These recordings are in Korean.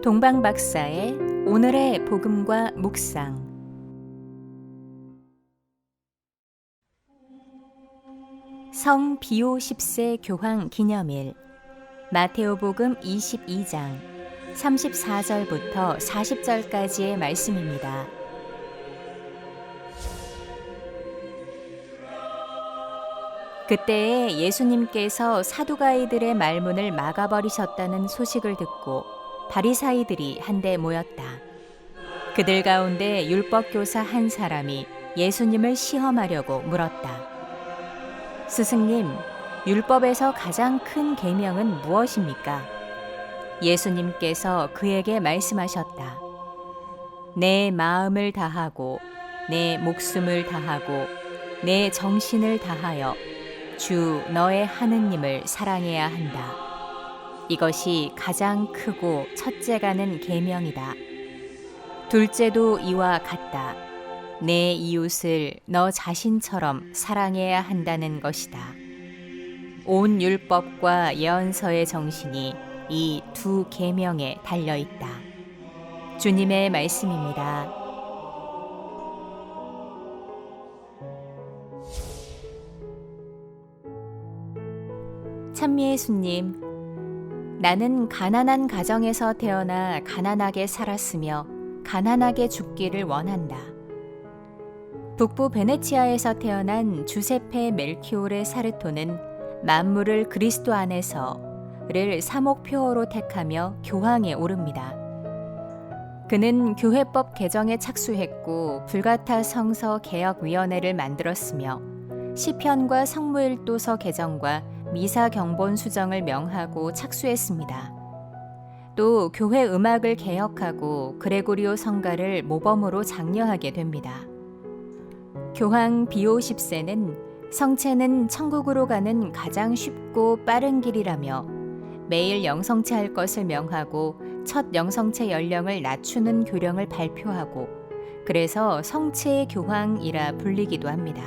동방 박사의 오늘의 복음과 묵상 성 비오 10세 교황 기념일 마테오복음 22장 34절부터 40절까지의 말씀입니다. 그때에 예수님께서 사두가이들의 말문을 막아버리셨다는 소식을 듣고 바리사이들이 한데 모였다. 그들 가운데 율법 교사 한 사람이 예수님을 시험하려고 물었다. 스승님, 율법에서 가장 큰 계명은 무엇입니까? 예수님께서 그에게 말씀하셨다. 내 마음을 다하고 내 목숨을 다하고 내 정신을 다하여 주 너의 하느님을 사랑해야 한다. 이것이 가장 크고 첫째 가는 계명이다. 둘째도 이와 같다. 내 이웃을 너 자신처럼 사랑해야 한다는 것이다. 온 율법과 예언서의 정신이 이 두 계명에 달려 있다. 주님의 말씀입니다. 참미예수님, 나는 가난한 가정에서 태어나 가난하게 살았으며 가난하게 죽기를 원한다. 북부 베네치아에서 태어난 주세페 멜키오레 사르토는 만물을 그리스도 안에서를 사목표어로 택하며 교황에 오릅니다. 그는 교회법 개정에 착수했고 불가타 성서 개혁 위원회를 만들었으며 시편과 성무일도서 개정과 미사 경본 수정을 명하고 착수했습니다. 또 교회 음악을 개혁하고 그레고리오 성가를 모범으로 장려하게 됩니다. 교황 비오 10세는 성체는 천국으로 가는 가장 쉽고 빠른 길이라며 매일 영성체 할 것을 명하고 첫 영성체 연령을 낮추는 교령을 발표하고 그래서 성체의 교황이라 불리기도 합니다.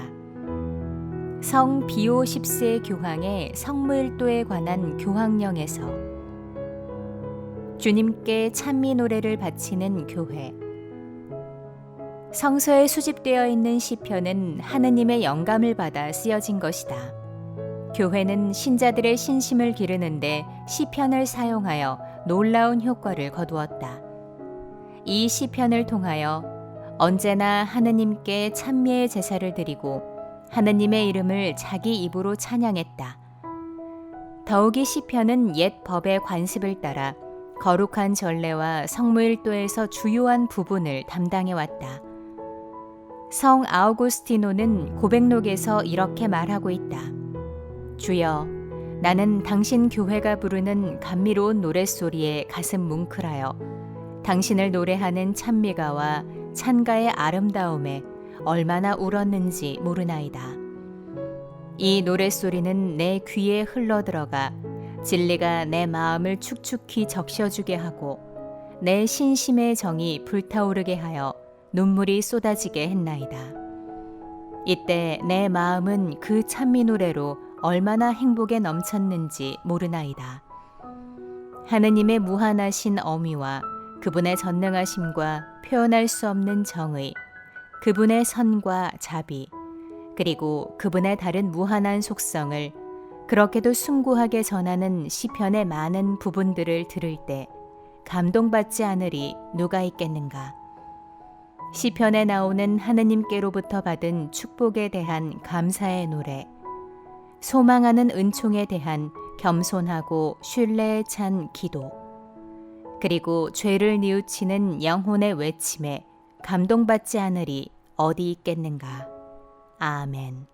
성 비오 10세 교황의 성무일도에 관한 교황령에서 주님께 찬미 노래를 바치는 교회 성서에 수집되어 있는 시편은 하느님의 영감을 받아 쓰여진 것이다. 교회는 신자들의 신심을 기르는데 시편을 사용하여 놀라운 효과를 거두었다. 이 시편을 통하여 언제나 하느님께 찬미의 제사를 드리고 하느님의 이름을 자기 입으로 찬양했다. 더욱이 시편은 옛 법의 관습을 따라 거룩한 전례와 성무일도에서 주요한 부분을 담당해 왔다. 성 아우구스티노는 고백록에서 이렇게 말하고 있다. 주여, 나는 당신 교회가 부르는 감미로운 노랫소리에 가슴 뭉클하여 당신을 노래하는 찬미가와 찬가의 아름다움에 얼마나 울었는지 모르나이다. 이 노랫소리는 내 귀에 흘러들어가 진리가 내 마음을 축축히 적셔주게 하고 내 신심의 정이 불타오르게 하여 눈물이 쏟아지게 했나이다. 이때 내 마음은 그 찬미 노래로 얼마나 행복에 넘쳤는지 모르나이다. 하느님의 무한하신 어미와 그분의 전능하심과 표현할 수 없는 정의, 그분의 선과 자비, 그리고 그분의 다른 무한한 속성을 그렇게도 숭고하게 전하는 시편의 많은 부분들을 들을 때 감동받지 않으리 누가 있겠는가? 시편에 나오는 하느님께로부터 받은 축복에 대한 감사의 노래, 소망하는 은총에 대한 겸손하고 신뢰에 찬 기도, 그리고 죄를 뉘우치는 영혼의 외침에 감동받지 않으리 어디 있겠는가. 아멘.